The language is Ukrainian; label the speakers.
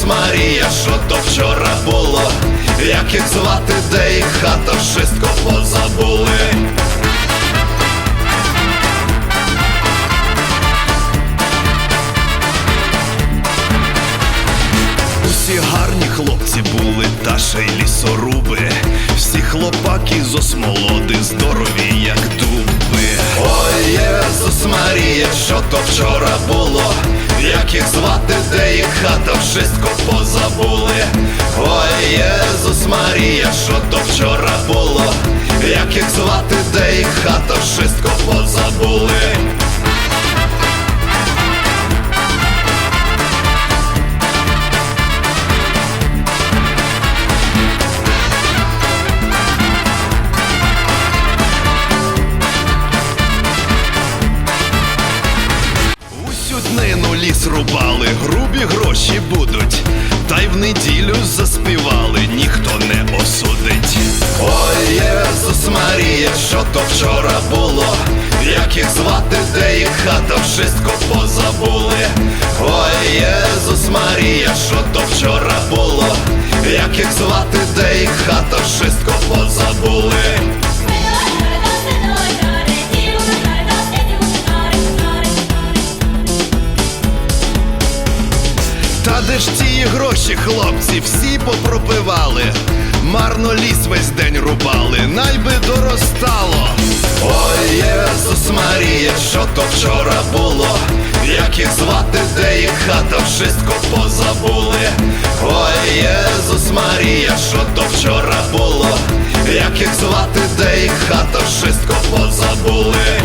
Speaker 1: Єсус Марія, що то вчора було, як їх звати, де їх хата, wszystko позабули. Усі гарні хлопці були, та ще й лісоруби. Всі хлопаки з осмолоди, здорові, як дуби. Ой, Єсус Марія, що то вчора було, як їх звати, де їх хата, wszystko позабули. Ой, Єсус Марія, що то вчора було, як їх звати, де їх хата, wszystko позабули. Днину ліс рубали, грубі гроші будуть, та й в неділю заспівали, ніхто не осудить. Ой, Єсус Марія, що то вчора було, як їх звати, де їх хата, wszystko позабули. Ой, Єсус Марія, що то вчора було, як їх звати, де їх хата, wszystko позабули. Де ж ті гроші, хлопці, всі попропивали, марно ліс весь день рубали, най би доростало. Ой, Єсус Марія, що то вчора було, як їх звати, де їх хата, wszystko позабули. Ой, Єсус Марія, що то вчора було, як їх звати, де їх хата, wszystko позабули.